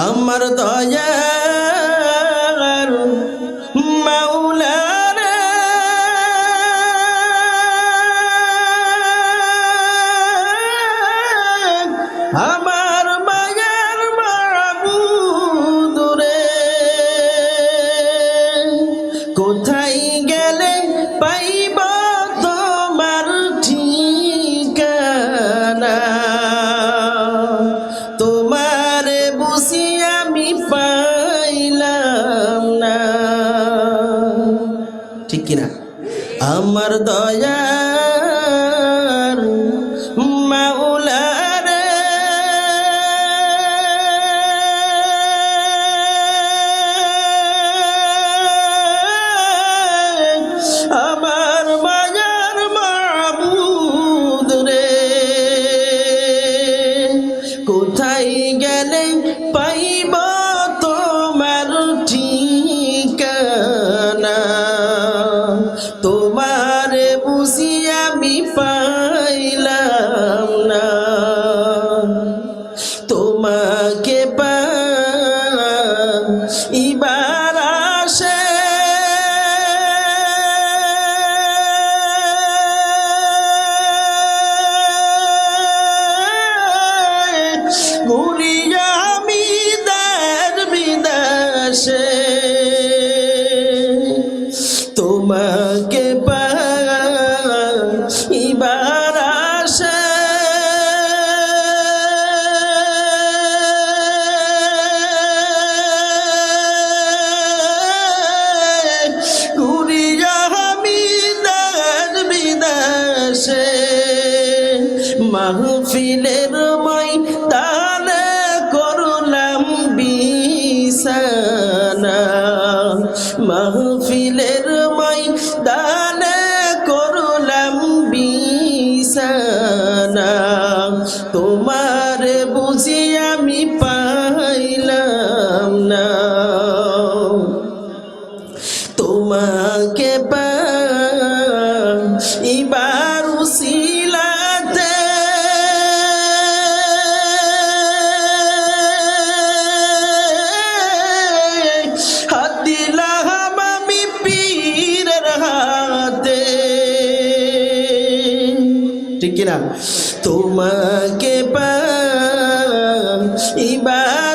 আমার দয়ার মাহফিলের ঠিক কিনা? তোমাকে পা ইবার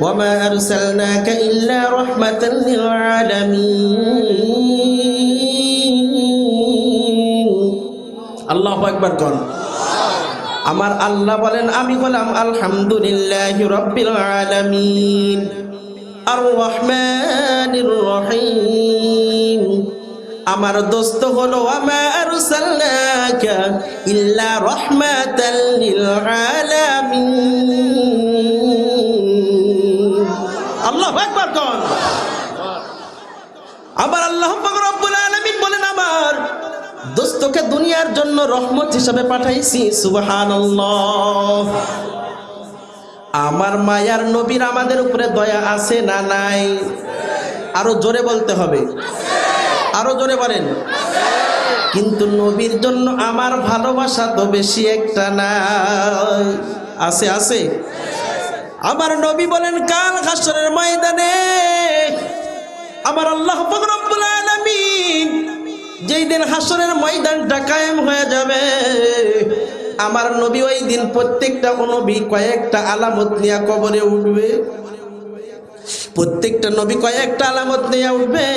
وما أرسلناك إلا رحمة للعالمين আল্লাহ একবার কন আমার আল্লাহ বলেন আমি বললাম আলহামদুলিল্লাহ রব্বিল আলামিন আর রহমানির রহিম আমার দোস্ত হলো আমার সাল্লাকা ইল্লা রহমাতাল লিল আলামিন আবার আল্লাহ আলামিন বলেন আবার, দোস্তকে দুনিয়ার জন্য রহমত হিসাবে পাঠাইছি, সুবহানাল্লাহ। আমার মায়ার নবীর আমাদের উপরে দয়া আছে না নাই? আরও জোরে বলতে হবে। আরও জোরে বলেন। কিন্তু নবীর জন্য আমার ভালোবাসা তো বেশি একটা নাই। আছে আছে? আমার নবী বলেন, কাল হাসরের ময়দানে আমার আল্লাহ আলামিন যেই দিন হাসরের ময়দানটা কায়েম হয়ে যাবে, আমার নবী ওই দিন প্রত্যেকটা নবী কয়েকটা আলামত নিয়ে কবরে উঠবে। প্রত্যেকটা নবী কয়েকটা আলামত নিয়ে উঠবে,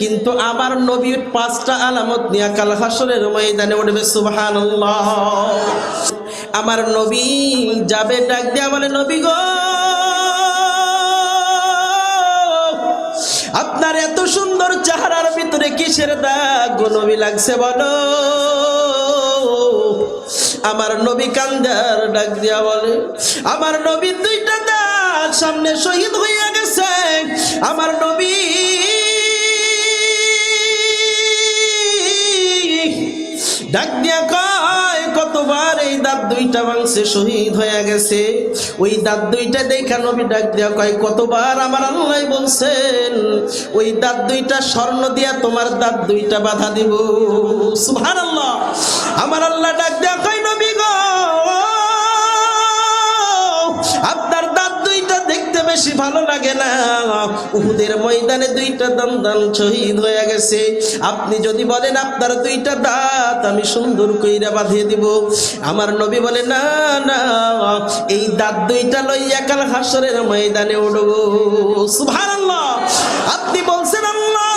কিন্তু আমার নবীর পাঁচটা আলামত নিয়ে কাল হাসরের ময়দানে উঠবে সুবহান আমার নবী যাবে ডাক দিয়া বলে, নবী গো, আপনার এত সুন্দর চেহারার ভিতরে কিসের দাগ গো নবী লাগছে বলো? আমার নবী কান্দার ডাক দিয়া বলে, আমার নবী দুইটা দাগ সামনে শহীদ হইয়া গেছে। আমার নবী ডাক দিয়া কতবার এই দাঁত দুইটা মাংসে শহীদ হয়ে গেছে। ওই দাঁত দুইটা দেখা নবী ডাক দিয়া কয়, কতবার আমার আল্লাহ বলছেন, ওই দাঁত দুইটা স্বর্ণ দিয়া তোমার দাঁত দুইটা বাধা দিব। সুবহানাল্লাহ। আমার আল্লাহ ডাক দিয়া কয়, নবী গো বেশি ভালো লাগে না। উহুদের ময়দানে দুইটা দান দান শহীদ হয়ে গেছে। আপনি যদি বলেন, আপনার দুইটা দাঁত আমি সুন্দর কইরা বাঁধিয়ে দিব। আমার নবী বলে, না না, এই দাঁত দুইটা লইয়া কাল হাসরের ময়দানে উঠব সুবহানাল্লাহ। আপনি বলছেন, আল্লাহ।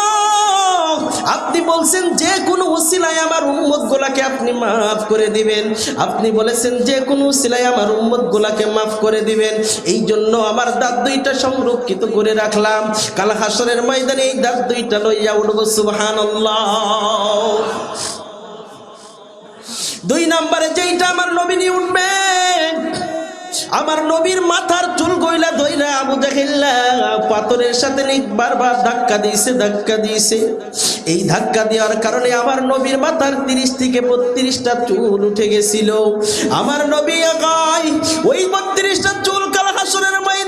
আপনি বলছেন, যে কোনো উসিলায় গোলাকে আপনি মাফ করে দিবেন। আপনি বলেছেন, যে কোনো সিলাই আমার উম্মত গোলাকে মাফ করে দিবেন। এই জন্য আমার দাঁত দুইটা সংরক্ষিত করে রাখলাম। কাল হাসরের ময়দানে এই দাঁত দুইটা লইয়া উঠবো, সুবহানাল্লাহ। দুই নম্বরে যেইটা আমার নবীনি উঠবে আমার নবীর মাথার চুল গইলা ধইরা আবু জাহিল্লা পাথরের সাথে বারবার ধাক্কা দিয়েছে ধাক্কা দিয়েছে। এই ধাক্কা দেওয়ার কারণে আমার নবীর মাথার তিরিশ থেকে বত্রিশটা চুল উঠে গেছিল। আমার নবী আকাই ওই বত্রিশটা চুল কাল হাসনের ময়দানে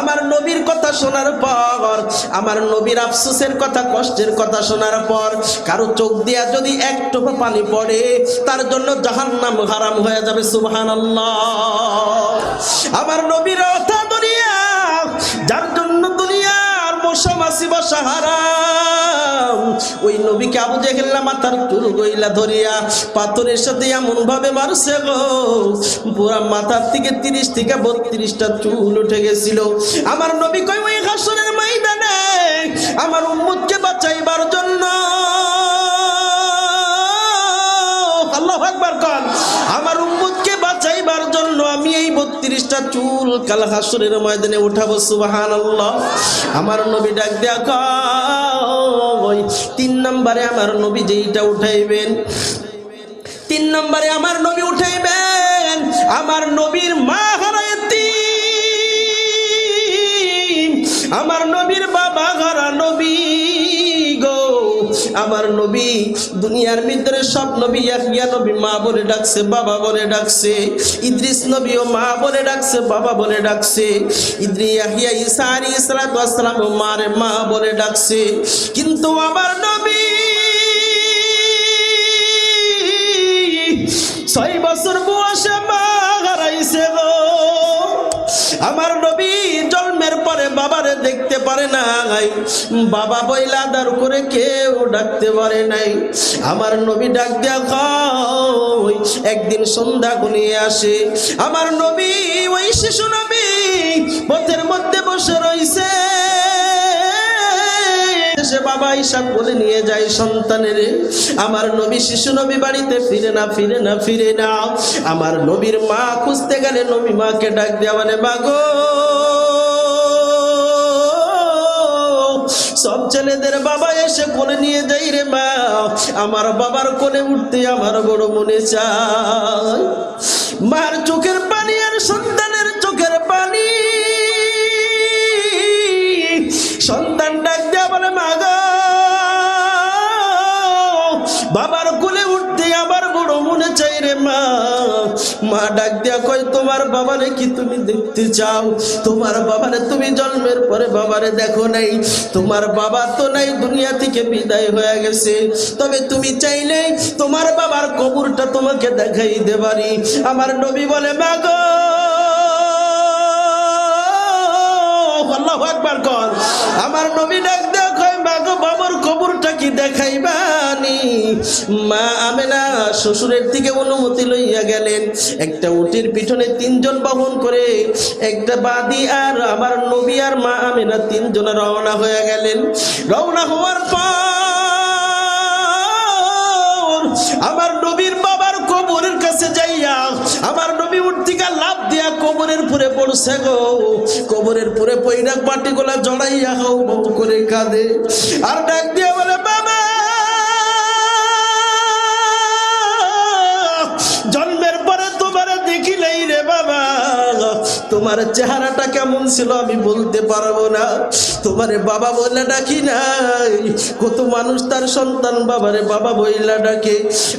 আমার নবীর কথা শোনার পর, আমার নবীর আফসোসের কথা, কষ্টের কথা শোনার পর, কারও চোখ দিয়া যদি এক পানি পড়ে, তার জন্য জাহান্নাম হারাম হয়ে যাবে, সুবহানাল্লাহ। আমার নবীর কথা মশা মাসি বসা ওই নবীকে আবু জেহেল্লা মাথার চুল গইলা ধরিয়া পাথরের সাথে এমন ভাবে মারছে গো। পুরা মাথার থেকে তিরিশ থেকে বত্রিশটা চুল উঠে গেছিল। আমার নবী কই ওই হাসনের চুল কাল হাসরের ময়দানে উঠাবো সুবাহান আমার নবী ডাক কয়, তিন নম্বরে আমার নবী যেইটা উঠাইবেন, তিন নম্বরে আমার নবী উঠাইবেন, আমার নবীর মা হারায়তি আমার নবীর বাবা হারা নবী। আমার নবী, দুনিয়ার ভিতরে সব নবী ইয়াহিয়া নবী মা বলে ডাকছে, বাবা বলে ডাকছে, ইদ্রিস নবীও মা বলে ডাকছে, বাবা বলে ডাকছে, ইদ্রি ইয়াহিয়া সালাতু ওয়াস সালাম মারে মা বলে ডাকছে। কিন্তু আমার নবী ছয় বছর বয়সে মা আমার নবী জন্মের পরে বাবারে দেখতে পারে নাই। বাবা বইলা দার করে কেউ ডাকতে পারে নাই। আমার নবী ডাক দেয়া খাই একদিন সন্ধ্যা ঘনিয়ে আসে। আমার নবী ওই শিশু নবী পথের মধ্যে বসে রইছে। সে বাবা হিসাব বলে নিয়ে যায় সন্তানের। আমার নবী শিশু নবী বাড়িতে ফিরে না ফিরে না ফিরে না। আমার নবীর মা খুঁজতে গেলে নবী মাকে ডাক দেওয়া মানে মাগো সব ছেলেদের বাবা এসে কোলে নিয়ে যাই রে মা। আমার বাবার কোলে উঠতে আমার বড় মনে চায়। মার চোখের পানি আর সন্তানের চোখের পানি। সন্তান মা মা ডাক দিয়া কয়, তোমার বাবারে কি তুমি দেখতে চাও? তোমার বাবারে তুমি জন্মের পরে বাবারে দেখো নাই। তোমার বাবা তো নাই, দুনিয়া থেকে বিদায় হয়ে গেছে। তবে তুমি চাইলে তোমার বাবার কবরটা তোমাকে দেখাই দেবারি। আমার নবী বলে, মা গো, আল্লাহু আকবার কর। আমার নবী ডাক দেও বাবার কবরটা কি দেখাইবানি? মা আমেনা শ্বশুরের থেকে অনুমতি লইয়া গেলেন। একটা উটির পিছনে তিনজন বহন করে, একটা বাদি আর আমার নবী আর মা আমেনা তিনজন রওনা হয়ে গেলেন। রওনা হওয়ার পর আমার নবীর কবরের কাছে যাইয়া আমার নবী উঠতিকা লাভ দিয়া কবরের পুরে পড়ছে গো। কবরের পুরে পৈরাক বাটিগুলা গোলা জড়াইয়া হো করে কাঁদে। আর ডাক দিয়া বলে তোমার চেহারাটা কেমন ছিল আমি বলতে পারব না। তোমারে বাবা বলে ডাকি নাই। কত মানুষ তার সন্তান বাবারে বাবা বইলা ডাকে।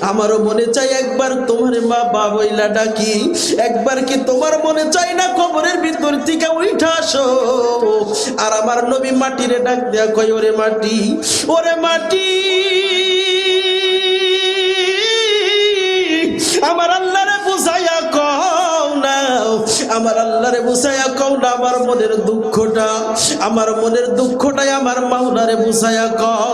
আমারও মনে চাই একবার তোমারে মা বা বইলা ডাকি। একবার কি তোমার মনে চাই না কবরের ভিতর থেকে উঠা আসো। আর আমার নবী মাটিরে ডাক দেয়া কয়, ওরে মাটি ওরে মাটি, আমার না আমার আল্লাহরে বুঝাইয়া কও না, আমার মনের দুঃখটা। আমার মনের দুঃখটাই আমার মাওলারে বুঝাইয়া কও।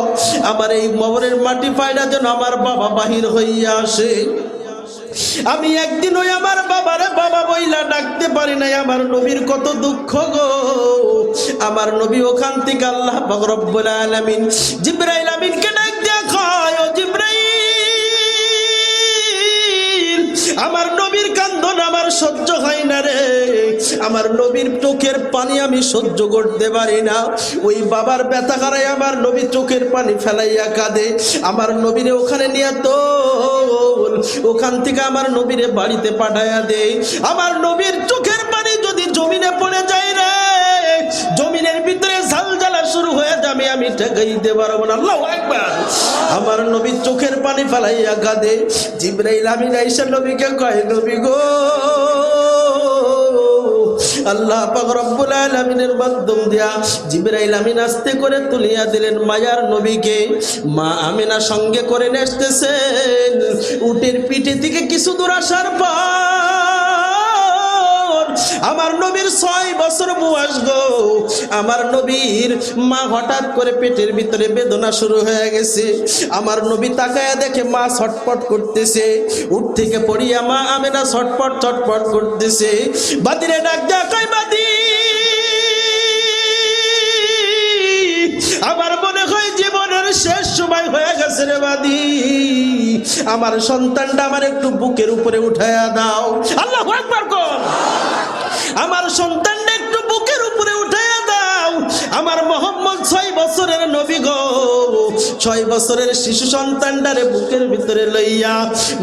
আমার এই মনের মাটি পায়না যেন আমার বাবা বাহির হইয়া আসে। আমি একদিন ওই আমার বাবারে বাবা বইলা ডাকতে পারি নাই, আমার নবীর কত দুঃখ গো। আমার নবী ওখান থেকে আল্লাহ রব্বুল আলামিন জিব্রাইল আমিনকে ডাক দিয়া কয়, ও জিব্রাইল, আমার কান্দন আমার সহ্য হয় না রে। আমার নবীর চোখের পানি আমি সহ্য করতে পারি না। ওই বাবার ব্যথা কারাই আমার নবী চোখের পানি ফেলাইয়া কাঁদে। আমার নবীরে ওখানে নিয়ে তো ওখান থেকে আমার নবীরে বাড়িতে পাঠাইয়া দেয় আমার নবীর চোখের পানি যদি জমিনে পড়ে যায় আমি ঠেকাইতে পারব না। আল্লাহু আকবার। আমার নবীর চোখের পানি ফেলাইয়া কাঁদে। জিব্রাইল আমিন আইসা নবীকে কয়, নবী গো, আল্লাহ পাক রব্বুল আলামিনের মাধ্যম দিয়া জিবরাইল আমিন আস্তে করে তুলিয়া দিলেন মায়ার নবীকে। মা আমিনা সঙ্গে করে নিয়ে আসতেছেন উটের পিঠে থেকে কিছু দূর আসার পর আমার নবীর ছয় বছর বয়স গো। আমার নবীর মা হঠাৎ করে পেটের ভিতরে বেদনা শুরু হয়ে গেছে। আমার নবী তাকায়া দেখে মা ছটপট করতেছে। উঠ থেকে পড়িয়া মা আমেনা ছটপট ছটপট করতেছে। বাদিরে ডাক দেখাই বাদি! আমার মনে হয় জীবনের শেষ সময় হয়ে গেছে রে বাদি। আমার সন্তানটা আমার একটু বুকের উপরে উঠায়া দাও। আল্লাহ একবার কর। আমার সন্তানটা একটু বুকের উপরে উঠাইয়া দাও। আমার মোহাম্মদ ছয় বছরের নবী গো। ছয় বছরের শিশু সন্তানটারে বুকের ভিতরে লইয়া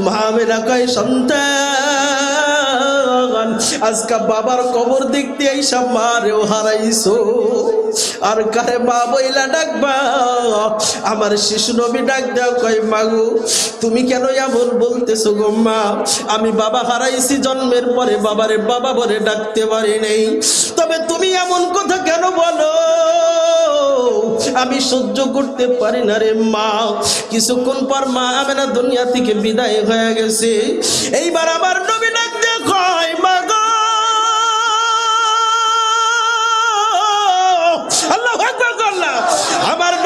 মহামেরা কয়, সন্তান আজকা বাবার কবর দেখতে আইসা মারেও হারাইছো। আর কারে মা বইলা ডাকবা? আমার শিশু নবী ডাক দেও, কয় মাগু তুমি কেন এমন বলতেছো গো মা? আমি বাবা হারাইছি, জন্মের পরে বাবারে বাবা বলে ডাকতে পারি নাই। তবে তুমি এমন কথা কেন বলো? আমি সহ্য করতে পারি না রে মা। কিছুক্ষণ পর মা আমেনা দুনিয়া থেকে বিদায় হয়ে গেছে। এইবার আমার নবী ডাক দিয়ে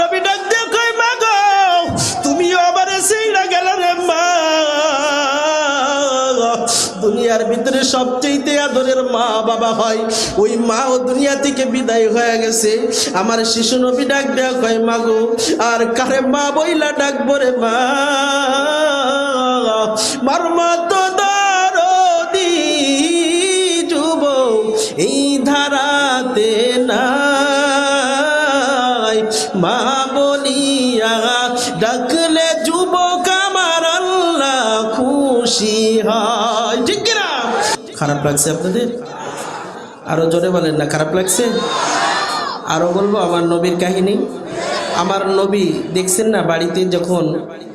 নবী ডাক দিয়ে কয় মা গো, তুমিও আমার সেইরা গেল রে, মা। দুনিয়ার ভিতরে সবচেয়ে আদরের মা বাবা হয়, ওই মা ও দুনিয়া থেকে বিদায় হয়ে গেছে। আমার শিশু নবী ডাক দেওয়া কয় মাগো আর কারে মা বইলা ডাকবো রে, মা? মার মা তো দরদি যুব এই ধারাতে নাই। মা খারাপ লাগছে আপনাদের? আরও জোরে বলেন না, খারাপ লাগছে? আরও বলব, আমার নবীর কাহিনী। আমার নবী, দেখছেন না, বাড়িতে যখন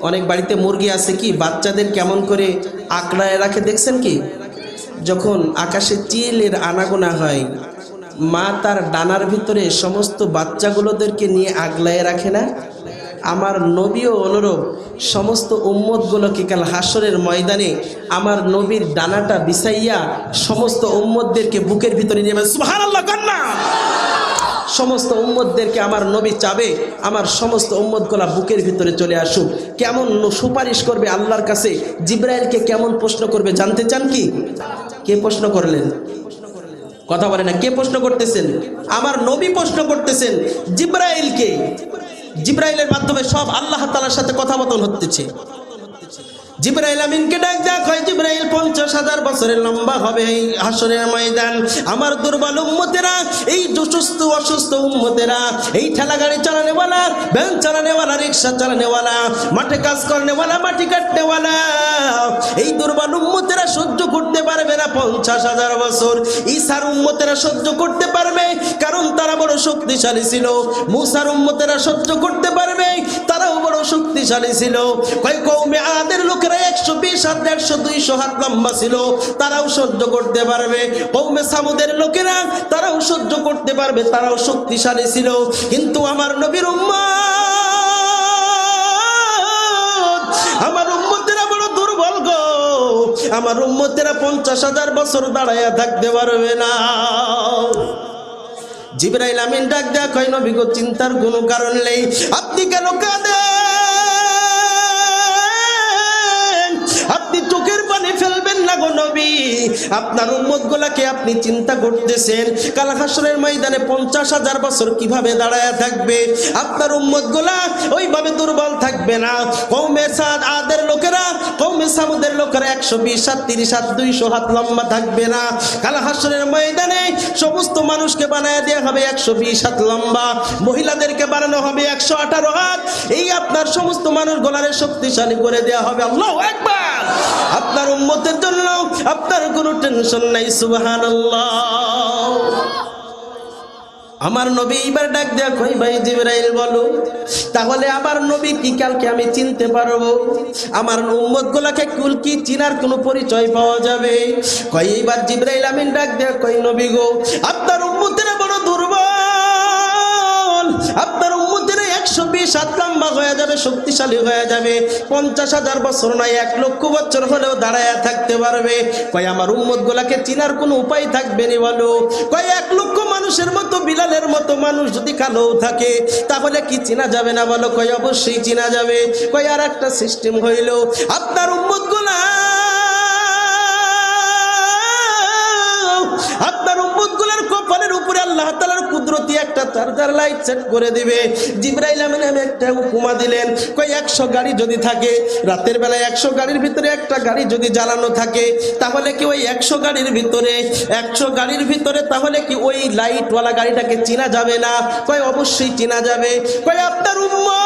অনেক বাড়িতে মুরগি আছে কি, বাচ্চাদের কেমন করে আঁকড়ায় রাখে, দেখছেন কি? যখন আকাশে চিলের আনাগোনা হয়, মা তার ডানার ভিতরে সমস্ত বাচ্চাগুলোদেরকে নিয়ে আগলায় রাখে না? আমার নবীও অনুরূপ। সমস্ত উম্মতগুলোকে কাল হাসরের ময়দানে আমার নবীর ডানাটা বিছাইয়া সমস্ত উম্মতদেরকে বুকের ভিতরে নিয়ে সুবহানাল্লাহ, কন্যা! সমস্ত উম্মতদেরকে আমার নবী চাবে, আমার সমস্ত উম্মতগুলা বুকের ভিতরে চলে আসুক। কেমন সুপারিশ করবে আল্লাহর কাছে? জিব্রাইলকে কেমন প্রশ্ন করবে জানতে চান কি? কে প্রশ্ন করলেন? কথা বলে না, কে প্রশ্ন করতেছেন? আমার নবী প্রশ্ন করতেছেন, জিব্রাইলকে। জিব্রাইলের মাধ্যমে সব আল্লাহ তালার সাথে কথা বতন হতেছে। জিব্রাইল আমিনকে ডাক দেয়া হয় জিব্রাইল পঞ্চাশ হাজার বছরের লম্বা হবে এই হাসরের ময়দান। আমার দুর্বল উম্মতেরা, এই সুস্থ অসুস্থ উম্মতেরা, এই ঠেলা গাড়ি চালানেওয়ালা, ভ্যান চালানেওয়ালা, রিক্সা চালানেওয়ালা, মাঠে কাজ করনেওয়ালা, মাটি কাটনেওয়ালা, এই দুর্বল উম্মতেরা সহ্য করতে পারবে না পঞ্চাশ হাজার বছর। ঈসার উম্মতেরা সহ্য করতে পারবে, কারণ তারা বড় শক্তিশালী ছিল। মুসার উম্মতেরা সহ্য করতে পারবে, তারাও বড় শক্তিশালী ছিল। কয় কৌমে আদের লোকেরা একশো বিশ হাত দেড়শো দুইশো হাত লম্বা ছিল, তারাও সহ্য করতে পারবে। কৌমে সামুদের লোকেরা তারাও সহ্য করতে পারবে, তারাও শক্তিশালী ছিল। কিন্তু আমার নবীর উম্মা আমার উম্মতেরা আমার উম্মতেরা পঞ্চাশ হাজার বছর দাঁড়াইয়া থাকতে পারবে না। জিব্রাইল আমিন ডাক দেয়া কয়, নবী গো, চিন্তার কোনো কারণ নেই। আপনি কেন কাঁদেন? নবী, আপনার উম্মত গুলাকে আপনি চিন্তা করতেছেন। কাল হাসরের ময়দানে পঞ্চাশ হাজার বছর কীভাবে দাঁড়ায় থাকবে? আপনার উম্মতগুলা ওইভাবে দুর্বল থাকবে না। কৌমে সাদ, আদের লোকেরা কৌমে সামুদের লোকেরা একশো বিশ হাত, তিরিশ হাত, দুইশো হাত লম্বা থাকবে না। কাল হাসরের ময়দানে সমস্ত মানুষকে বানায় দেওয়া হবে একশো বিশ হাত লম্বা। মহিলাদেরকে বানানো হবে একশো আঠারো হাত। এই আপনার সমস্ত মানুষ গোলারে শক্তিশালী করে দেওয়া হবে। আল্লাহ একবার আপনার উম্মতের জন্য আপনার কোনো টেনশন নাই সুবাহান আমার নবী এইবার ডাক দেয়া, কই ভাই জিবরাইল বলো? তাহলে আমার নবী কি কালকে আমি চিনতে পারব? আমার উম্মত গুলাকে কুল কি চিনার কোনো পরিচয় পাওয়া যাবে? কই এইবার জিবরাইল আমিন ডাক দেয়া, কই নবী গো, আপনার উম্মতেরা বড় দুর্বল, আপনার একশো বিশ হাত লম্বা হয়ে যাবে, শক্তিশালী হয়ে যাবে। পঞ্চাশ হাজার বছর নয়, এক লক্ষ বছর হলেও দাঁড়ায় থাকতে পারবে। কয়, আমার উম্মত গুলাকে চিনার কোনো উপায় থাকবে নি বলো? কয়, এক লক্ষ মানুষের মতো, বিলালের মতো মানুষ যদি কালো থাকে, তাহলে কি চিনা যাবে না বলো? কয়, অবশ্যই চিনা যাবে। কয়, আর একটা সিস্টেম হইল, আপনার উম্মতগুলা আল্লাহ তাআলার কুদরতি একটা চার্জার লাইট সেট করে দিবে। জিব্রাইল আমিন আমি একটা উপমা দিলেন কই একশো গাড়ি যদি থাকে রাতের বেলায় একশো গাড়ির ভিতরে একটা গাড়ি যদি জ্বালানো থাকে তাহলে কি ওই একশো গাড়ির ভিতরে একশো গাড়ির ভিতরে তাহলে কি ওই লাইটওয়ালা গাড়িটাকে চেনা যাবে না? কই অবশ্যই চেনা যাবে। কই আপনার উম্মত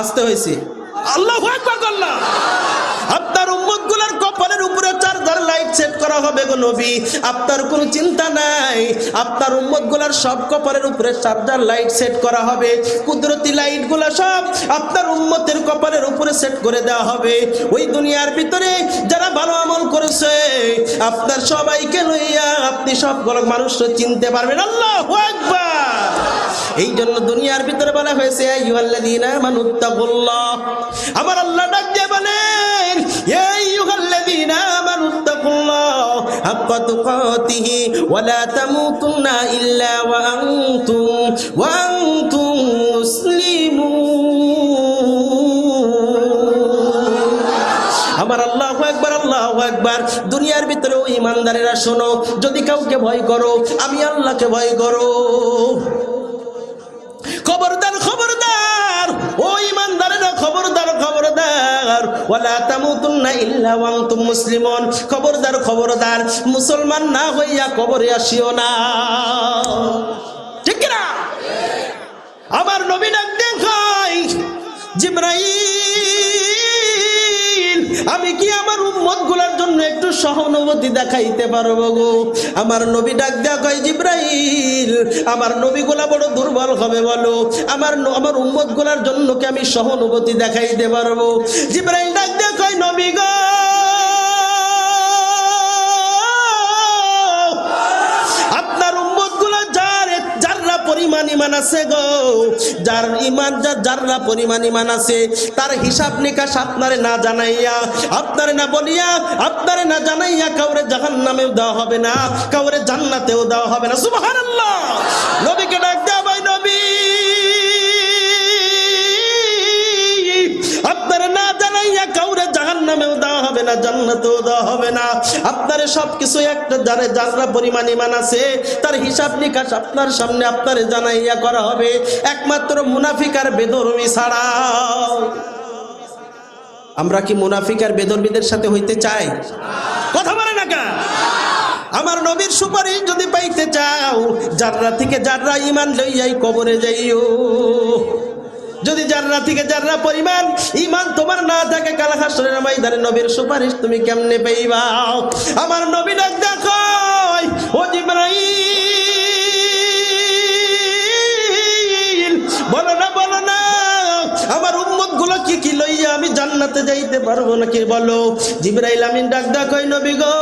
আসতে হয়েছে। আল্লাহ আপনার উম্মতগুলার লাইট সেট করা হবে গো নবী। আপনার কোনো চিন্তা নাই। আপনার উম্মতগুলার সব কপালের উপরে চার্জার লাইট সেট করা হবে। কুদরতি লাইটগুলা সব আপনার উম্মতের কপালের উপরে সেট করে দেওয়া হবে। ওই দুনিয়ার ভিতরে যারা ভালো আমল করেছে, আপনার সবাইকে লইয়া আপনি সব সবগুলো মানুষরা চিনতে পারবেন। আল্লাহ একবার এই জন্য দুনিয়ার ভিতরে বলা হয়েছে আমার আল্লাহ আমানুত্তাকুল্লাহ تقاته ولا تموتن إلا وأنتم আনতুম মুসলিমুন। আমার আল্লাহ একবার আল্লাহ একবার দুনিয়ার ভিতরেও ইমানদারেরা শোনো, যদি কাউকে ভয় করো, আমি আল্লাহকে ভয় করো। খবরদার ওয়ালা তামুতুন্না ইল্লা ওয়া আনতুম মুসলিমুন। খবরদার খবরদার, মুসলমান না হইয়া কবরে আসিও না। ঠিক না আমার নবী ডাক দেখাই, জিব্রাইল আমি কি আমার উম্মতগুলার জন্য একটু সহানুভূতি দেখাইতে পারব গো? আমার নবী ডাক দেয়া কয়, জিব্রাইল, আমার নবীগুলা বড় দুর্বল হবে বলো। আমার আমার উম্মতগুলার জন্য কি আমি সহানুভূতি দেখাইতে পারব? জিব্রাহিল ডাক দেয়া কয়, নবী গো পরিমাণ ইমান আছে গো। যার ইমান, যার যাররা পরিমাণ ইমান আছে, তার হিসাব নিকাশ আপনারে না জানাইয়া, আপনারে না বলিয়া, আপনারে না জানাইয়া কাউরে জাহান নামেও দেওয়া হবে না, কাউরে জান্নাতেও দেওয়া হবে না। সুবহানাল্লাহ! নবীকে ডাক দেওয়া নামেও দেওয়া হবে না, জান্নাতেও দেওয়া হবে না। আপনারে সবকিছু একটা যারে যারা পরিমাণ ইমান আছে, তার হিসাব নিকাশ আপনার সামনে আপনারে জানাইয়া করা হবে। একমাত্র মুনাফিক আর বেদরমি ছাড়া। আমরা কি মুনাফিক আর বেদরবিদের সাথে হইতে চাই? কথা বলে না কেন? আমার নবীর সুপারিশ যদি পাইতে চাও, যাররা থেকে যাররা ইমান লইয়াই কবরে যাইও। যদি যাররা থেকে যাররা পরিমাণ ইমান তোমার না থাকে, কালা হাসরের ময়দানে নবীর সুপারিশ তুমি কেমনে পাইবা? আমার নবী ডাক দেখো ও জিব্রাইল, বলো না বলো না, আমার উম্মতগুলো কি কি লইয়া আমি জান্নাতে যাইতে পারব নাকি বলো? জিব্রাইল আমিন ডাক ডাক নবী গো।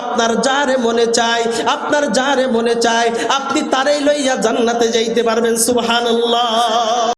আপনার যারে মনে চায়, আপনার যারে মনে চায়, আপনি তারেই লইয়া জান্নাতে যাইতে পারবেন, সুবহানাল্লাহ।